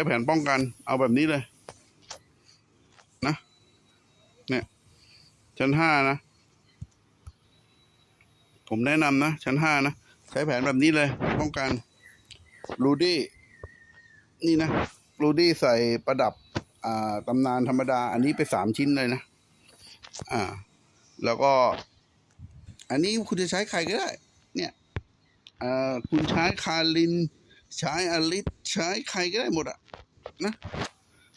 ช้แผนป้องกัน เอาแบบนี้เลย นะ เนี่ย ชั้นห้านะ ผมแนะนำนะ ชั้นห้านะ ใช้แผนแบบนี้เลย ป้องกันรูดี้ นี่นะรูดี้ใส่ประดับ อ่าตำนานธรรมดา อันนี้ไปสามชิ้นเลยนะ อ่า แล้วก็ อันนี้คุณจะใช้ใครก็ได้ เนี่ย อ่า คุณใช้คาริน ใช้อลิสใช้ใครก็ได้หมดอะนะ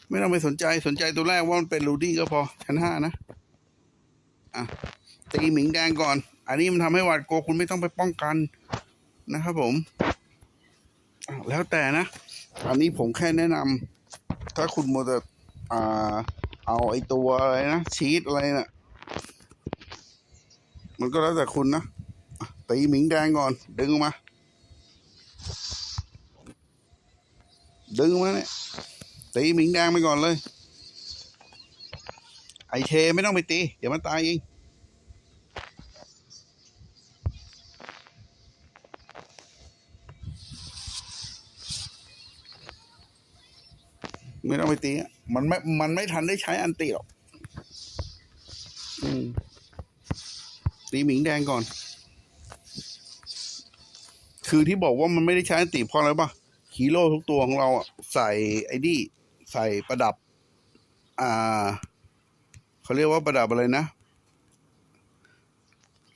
ไม่ต้องไปสนใจสนใจตัวแรกว่ามันเป็นรูดี้ก็พอชั้นห้านะ อะตีหมิงแดงก่อน อันนี้มันทำให้หวาดกลัวคุณไม่ต้องไปป้องกันนะครับผม แล้วแต่นะ อันนี้ผมแค่แนะนำถ้าคุณโมวแต่อ่า เอาไอตัวอะไรนะ ชีสอะไรนะ่ะ มันก็แล้วแต่คุณนะตีหมิงแดงก่อน ดึงออกมา ดึงออกมาเนี่ยตีหมิงแดงไปก่อนเลย ไอเทไม่ต้องไปตี เดี๋ยวมันตายเองไม่ต้องไปตีอะมันไม่ มันไม่ทันได้ใช้อันตีหรอกอืมตีหมิงแดงก่อน คือที่บอกว่ามันไม่ได้ใช้อันตีเพราะอะไรปะ ฮีโร่ทุกตัวของเราใส่ไอ้นี่ใส่ประดับ อ่าเขาเรียกว่าประดับอะไรนะ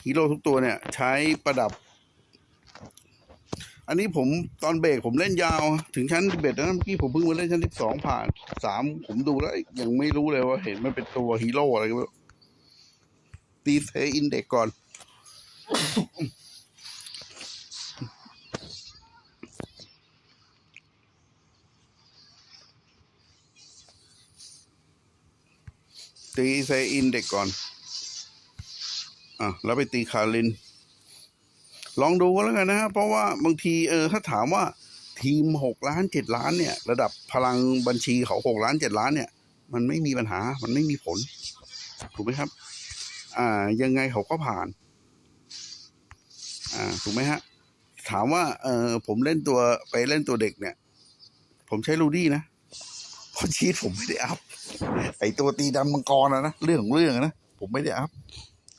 ฮีโร่ทุกตัวเนี่ย ใช้ประดับ อันนี้ผมตอนเบรกผมเล่นยาว ถึงชั้นเบ็ดนะเมื่อกี้ผมเพิ่งมาเล่นชั้นที่สองผ่านสามผมดูแล้ว ยังไม่รู้เลยว่าเห็นมันเป็นตัวฮีโร่อะไรก็ไม่รู้ตีเซอินเด็กก่อน ตีเซอินเด็กก่อน อะแล้วไปตีคาริน ลองดูก็แล้วกันนะฮะเพราะว่าบางทีเออถ้าถามว่าทีมหกล้านเจ็ดล้านเนี่ย ระดับพลังบัญชีเขาหกล้านเจ็ดล้านเนี่ย มันไม่มีปัญหา มันไม่มีผล ถูกไหมครับ อ่า ยังไงเขาก็ผ่าน อ่า ถูกไหมฮะ ถามว่า เออผมเล่นตัวไปเล่นตัวเด็กเนี่ย ผมใช้รูดี้นะ เพราะชีตผมไม่ได้อัพ ไอตัวตีดันมังกรนะนะ เรื่องของเรื่องนะ ผมไม่ได้อัพ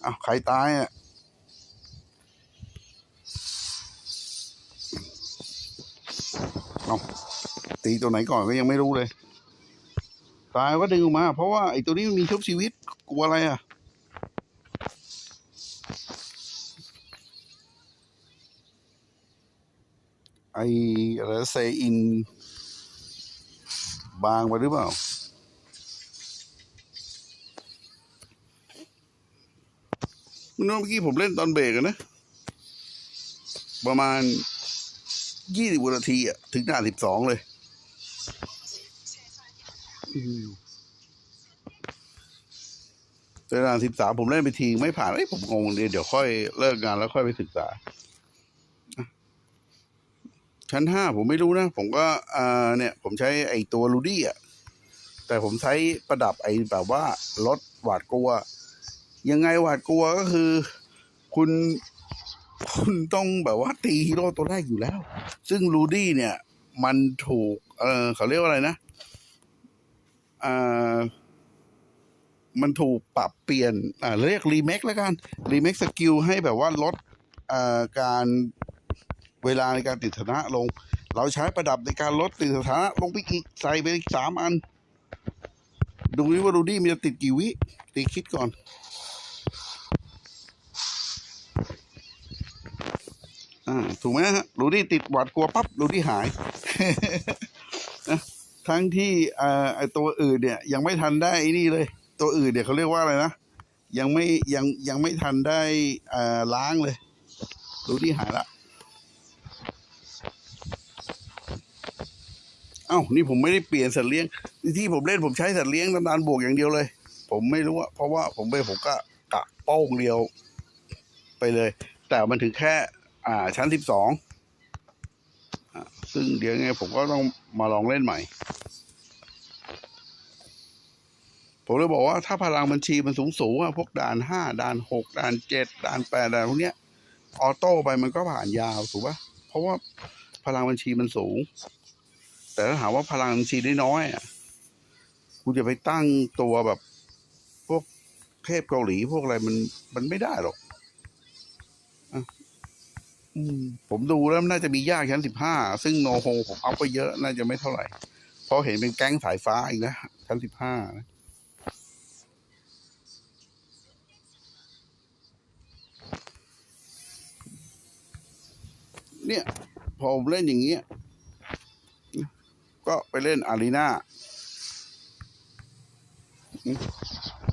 อ้าวใครตายอะเอาตีตัวไหนก่อนก็ยังไม่รู้เลย ตายก็ดึงออกมา เพราะว่าไอตัวนี้มันมีชุบชีวิตกลัวอะไรอะไออะไรเซอิน บางไปหรือเปล่า เมื่อกี้ผมเล่นตอนเบรกนะ ประมาณยี่สิบนาทีอะถึงด่าสิบสองเลยแต่ด่าสิบสามผมเล่นไปทีไม่ผ่านเอ้ยผมงงเดี๋ยวเดี๋ยวค่อยเลิกงานแล้วค่อยไปศึกษา ชั้นห้าผมไม่รู้นะ ผมก็อ่าเนี่ย ผมใช้ไอ้ตัวลูดี้อะ แต่ผมใช้ประดับไอ้แบบว่าลดหวาดกลัว ยังไงหวาดกลัวก็คือ คุณคุณต้องแบบว่าตีฮีโร่ตัวแรกอยู่แล้ว ซึ่งรูดี้เนี่ย มันถูก เออเขาเรียกว่าอะไรนะอ่ามันถูกปรับเปลี่ยนอ่าเรียกรีเมคแล้วกันรีเมคสกิลให้แบบว่าลดอ่าการ เวลาในการติดสถานะลง เราใช้ประดับในการลดติดสถานะลงไปอีกใส่ไปอีกสามอัน ดูดิว่ารูดี้มันจะติดกี่วิตีคิดก่อนอ่าถูกไหมฮะรูดี้ติดหวาดกลัวปั๊บรูดี้หายนะทั้งที่อ่าไอตัวอื่นเนี่ย ยังไม่ทันได้ไอ้นี่เลย ตัวอื่นเนี่ยเขาเรียกว่าอะไรนะ ยังไม่ยังยังไม่ทันได้อ่าล้างเลยรูดี้หายละ เอ้านี่ผมไม่ได้เปลี่ยนสัตว์เลี้ยง ที่ผมเล่นผมใช้สัตว์เลี้ยงตำนานบวกอย่างเดียวเลย ผมไม่รู้อะเพราะว่าผมไปผมก็กะโป้งเดียวไปเลย แต่มันถึงแค่ อ่า ชั้นสิบสองซึ่งเดี๋ยวไงผมก็ต้องมาลองเล่นใหม่ ผมเลยบอกว่าถ้าพลังบัญชีมันสูงสูงอะพวกด่านห้าด่านหกด่านเจ็ดด่านแปดด่านพวกเนี้ยออโต้ไปมันก็ผ่านยาวถูกปะเพราะว่าพลังบัญชีมันสูง แต่ถ้าถามว่าพลังชีได้น้อยอะกูจะไปตั้งตัวแบบ พวกเทพเกาหลีพวกอะไรมันมันไม่ได้หรอกอืมผมดูแล้วน่าจะมียากชั้นสิบห้าซึ่งโนโฮผมเอาไปเยอะน่าจะไม่เท่าไหร่ เพราะเห็นเป็นแก๊งสายฟ้าอีกนะชั้นสิบห้านะเนี่ย พอผมเล่นอย่างเงี้ย ก็ไปเล่นอารีนา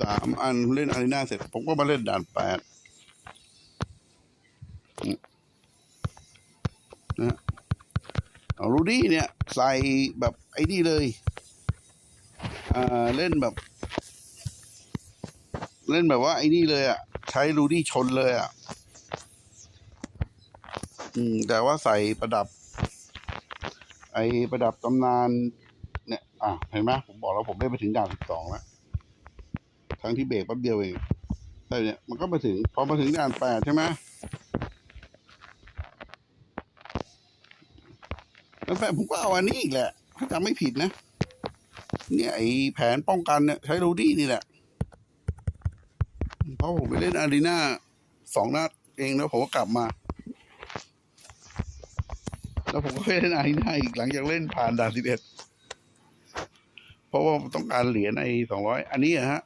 สามอันเล่นอารีนาเสร็จ ผมก็มาเล่นด่านแปดนะเอารูดี้เนี่ย ใส่แบบไอ้นี่เลย อ่า เล่นแบบ เล่นแบบว่าไอ้นี่เลยอะ ใช้รูดี้ชนเลยอะ อืม แต่ว่าใส่ประดับ ไอประดับตำนานเนี่ย อะเห็นไหมผมบอกแล้วผมได้ไปถึงด่านสิบสองแล้วทั้งที่เบรกแป๊บเดียวเองแต่เนี่ยมันก็มาถึง พอมาถึงด่านแปดใช่ไหมแล้วแฟนผมก็เอาอันนี้อีกแหละถ้าจำไม่ผิดนะ เนี่ยไอแผนป้องกันเนี่ยใช้รูดี้นี่แหละเพราะผมไปเล่นอารีนาสองนัดเองแล้วผมก็กลับมา แล้วผมก็ไปเล่นอารีนาอีกหลังจากเล่นผ่านด่านสิบเอ็ดเพราะว่าต้องการเหรียญไอ้สองร้อยอันนี้ฮะ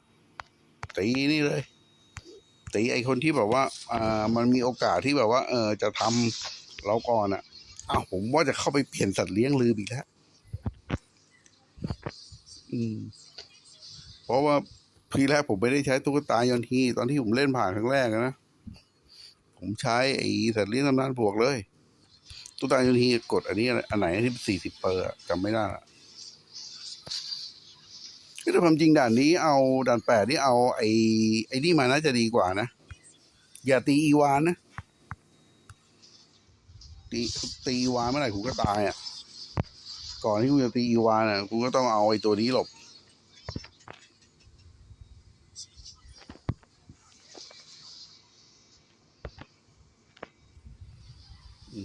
ตีนี่เลยตีไอ้คนที่แบบว่า อ่า มันมีโอกาสที่แบบว่า เออจะทำเราก่อนอะอ้าวผมว่าจะเข้าไปเปลี่ยนสัตว์เลี้ยงลืมอีกแล้วอืม เพราะว่าทีแรกผมไม่ได้ใช้ตุ๊กตายอนทีตอนที่ผมเล่นผ่านครั้งแรกนะ ผมใช้ไอ้สัตว์เลี้ยงตำนานบวกเลย ตุ๊ตายอนทีกดอันนี้อันไหนที่สี่สิบเปอร์จำไม่ได้ละคือถ้าความจริงด่านนี้เอาด่านแปดนี่เอาไอ้ไอ้นี่มาน่าจะดีกว่านะ อย่าตีอีวานนะ ตีตีอีวานเมื่อไหร่กูก็ตายอะ ก่อนที่กูจะตีอีวานอะกูก็ต้องเอาไอ้ตัวนี้หลบ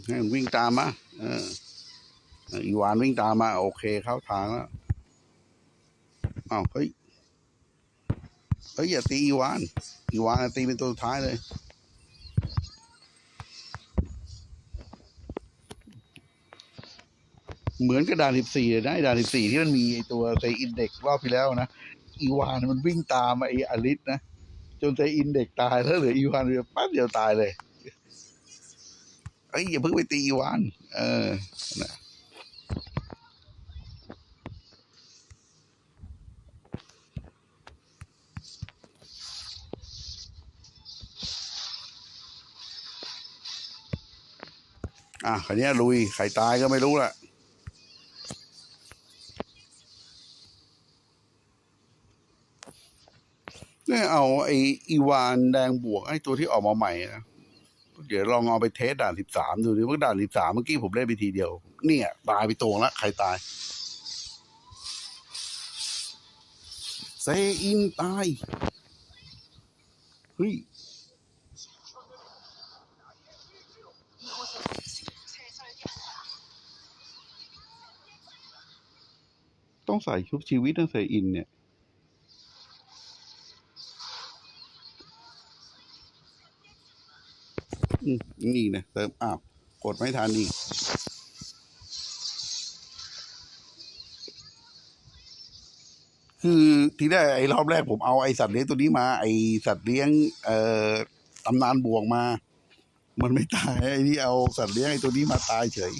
ให้มันวิ่งตามมาเอออีวานวิ่งตามมา โอเคเข้าทางแล้วอ้าวเฮ้ยเฮ้ยอย่าตีอีวาน อีวานตีเป็นตัวสุดท้ายเลยเหมือนกับด่านสิบสี่เลยนะด่านสิบสี่ที่มันมีตัวเซอินเด็กรอบที่แล้วนะอีวานมันวิ่งตามไอ้อลิสนะจนเซอินเด็กตายแล้วเหลืออีวานเดียวแป๊บเดียวตายเลย อ้ยอย่าเพิ่งไปตีอีวาน เออนะอะคันนี้ยลุย ใครตายก็ไม่รู้แหละเนี่ยเอาไอ้อีวานแดงบวกไอ้ตัวที่ออกมาใหม่นะ เดี๋ยวลองเอาไปเทสด่านสิบสามดูดิว่าด่านสิบสามเมื่อกี้ผมเล่นไปทีเดียว เนี่ย ตายไปตรงละใครตายเซอินตาย เฮ้ยต้องใส่ชุบชีวิตนะเซอินเนี่ย นี่นะเติมอ้าวกดไม่ทันอีกคือทีแรกไอ้รอบแรกผมเอาไอ้สัตว์เลี้ยงตัวนี้มา ไอ้สัตว์เลี้ยง เอ่อตำนานบวกมา มันไม่ตายไอ้นี่เอาสัตว์เลี้ยงไอ้ตัวนี้มาตายเฉย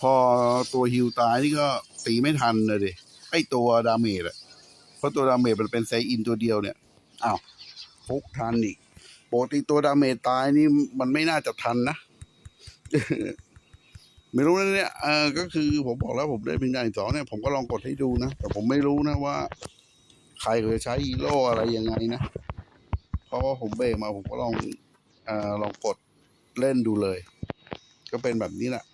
พอตัวฮิวตายนี่ก็ตีไม่ทันเลยดิไอตัวดาเมจอะเพราะตัวดาเมจมันเป็นไซอินตัวเดียวเนี่ยอ้าวฟุกทันอีกปกติตัวดาเมจตายนี่มันไม่น่าจะทันนะ ไม่รู้นะเนี่ยเออก็คือผมบอกแล้วผมได้เป็นดานสองเนี่ย ผมก็ลองกดให้ดูนะ แต่ผมไม่รู้นะว่า ใครเขาจะใช้ฮีโร่อะไรยังไงนะ เพราะว่าผมเบรกมาผมก็ลองเอ่อลองกดเล่นดูเลย ก็เป็นแบบนี้แหละ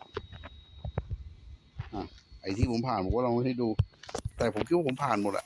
ไอ้ที่ผมผ่านผมก็ลองให้ดู แต่ผมคิดว่าผมผ่านหมดอะ